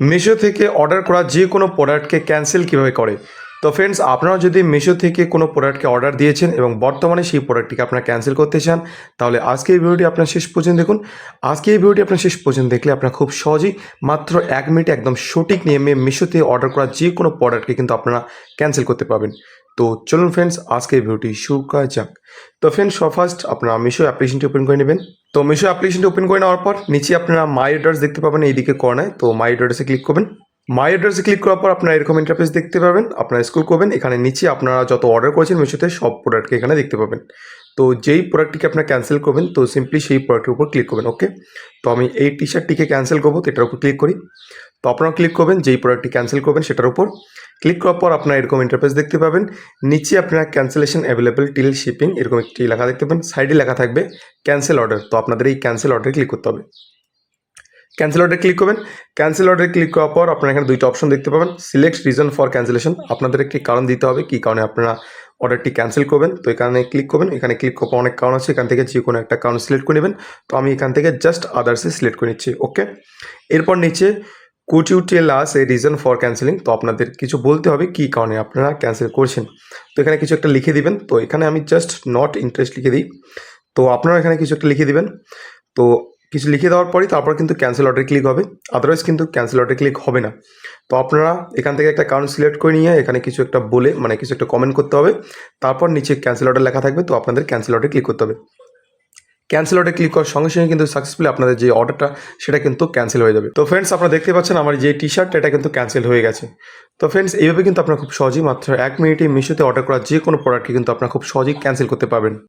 মিশো থেকে অর্ডার করা যে কোনো প্রোডাক্টকে ক্যান্সেল কীভাবে করে? তো ফ্রেন্ডস আপনারা যদি মিশো থেকে কোনো প্রোডাক্টকে অর্ডার দিয়েছেন এবং বর্তমানে সেই প্রোডাক্টটিকে আপনারা ক্যান্সেল করতে চান, তাহলে আজকে এই ভিডিওটি আপনার শেষ পর্যন্ত দেখুন। আজকে এই ভিডিওটি আপনার শেষ পর্যন্ত দেখলে আপনার খুব সহজেই মাত্র এক মিনিটে একদম সঠিক নিয়মে মিশোতে অর্ডার করা যে কোনো প্রোডাক্টকে কিন্তু আপনারা ক্যান্সেল করতে পারবেন। তো চলুন ফ্রেন্ডস আজকে ভিডিওটি শুরু করা যাক। তো ফ্রেন্ডস ফার্স্ট আপনারা মিশো অ্যাপ্লিকেশনটি ওপেন করে নেবেন। তো মিশো অ্যাপ্লিকেশনটি ওপেন করে নেওয়ার পর নিচে আপনারা মাই অ্যাড্রেস দেখতে পাবেন এইদিকে কর্নায় তো মাই অ্যাড্রেসে ক্লিক করবেন। মাই অ্যাড্রেসে ক্লিক করার পর আপনারা এরকম ইন্টারফেস দেখতে পাবেন। আপনারা স্কুল করবেন। এখানে নিচে আপনারা যত অর্ডার করেছেন মিশোতে সব প্রোডাক্টকে এখানে দেখতে পাবেন। তো যেই প্রোডাক্টটিকে আপনারা ক্যান্সেল করবেন, তো সিম্পলি সেই প্রোডাক্টের উপর ক্লিক করবেন ওকে তো আমি এই টি শার্টটিকে ক্যান্সেল করব, তো এটার উপর ক্লিক করি। তো আপনারা ক্লিক করবেন, যেই প্রোডাক্টটি ক্যান্সেল করবেন সেটার উপর ক্লিক করার পর আপনারা এরকম ইন্টারফেস দেখতে পাবেন। নিচে আপনারা ক্যান্সেলেশন অ্যাভেলেবল টিল শিপিং এরকম একটি লেখা দেখতে পাবেন। সাইডে লেখা থাকবে ক্যান্সেল অর্ডার তো আপনাদের এই ক্যান্সেল অর্ডারে ক্লিক করতে হবে। ক্যান্সেল অর্ডারে ক্লিক করবেন। ক্যান্সেল অর্ডারে ক্লিক করার পর আপনারা এখানে দুইটা অপশন দেখতে পাবেন। সিলেক্ট রিজন ফর ক্যান্সেলেশন আপনাদের একটি কারণ দিতে হবে, কী কারণে আপনারা অর্ডারটি ক্যান্সেল করবেন। তো এখানে ক্লিক করবেন, এখানে ক্লিক করার অনেক কারণ আছে, এখান থেকে যে কোনো একটা কারণ সিলেক্ট করে নেবেন। তো আমি এখান থেকে জাস্ট আদার্সে সিলেক্ট করে নিচ্ছি ওকে এরপর নিচে could you tell us a reason for cancelling তো আপনাদের কিছু বলতে হবে কী কারণে আপনারা ক্যান্সেল করছেন। তো এখানে কিছু একটা লিখে দিবেন। তো এখানে আমি জাস্ট নট ইন্টারেস্ট লিখে দিই। তো আপনারা এখানে কিছু একটা লিখে দিবেন। তো কিছু লিখে দেওয়ার পরই তারপর কিন্তু ক্যান্সেল অর্ডার ক্লিক হবে। আদারওয়াইজ কিন্তু ক্যান্সেল অর্ডার ক্লিক হবে না। তো আপনারা এখান থেকে একটা কারণ সিলেক্ট করে নিয়ে এখানে কিছু একটা বলে মানে কিছু একটা কমেন্ট করতে হবে। তারপর নিচে ক্যান্সেল অর্ডার লেখা থাকবে। তো আপনাদের ক্যান্সেল অর্ডার ক্লিক করতে হবে। ক্যান্সেল অর্ডার ক্লিক করার সঙ্গে সঙ্গে কিন্তু সাকসেসফুলি আপনাদের যে অর্ডারটা সেটা কিন্তু ক্যান্সেল হয়ে যাবে। তো ফ্রেন্ডস আপনারা দেখতে পাচ্ছেন আমার যে টি শার্ট এটা কিন্তু ক্যান্সেল হয়ে গেছে। তো ফ্রেন্ডস এইভাবে কিন্তু আপনারা খুব সহজেই মাত্র এক মিনিটে মিশোতে অর্ডার করা যে কোনো প্রোডাক্টকে কিন্তু আপনারা খুব সহজেই ক্যান্সেল করতে পারবেন।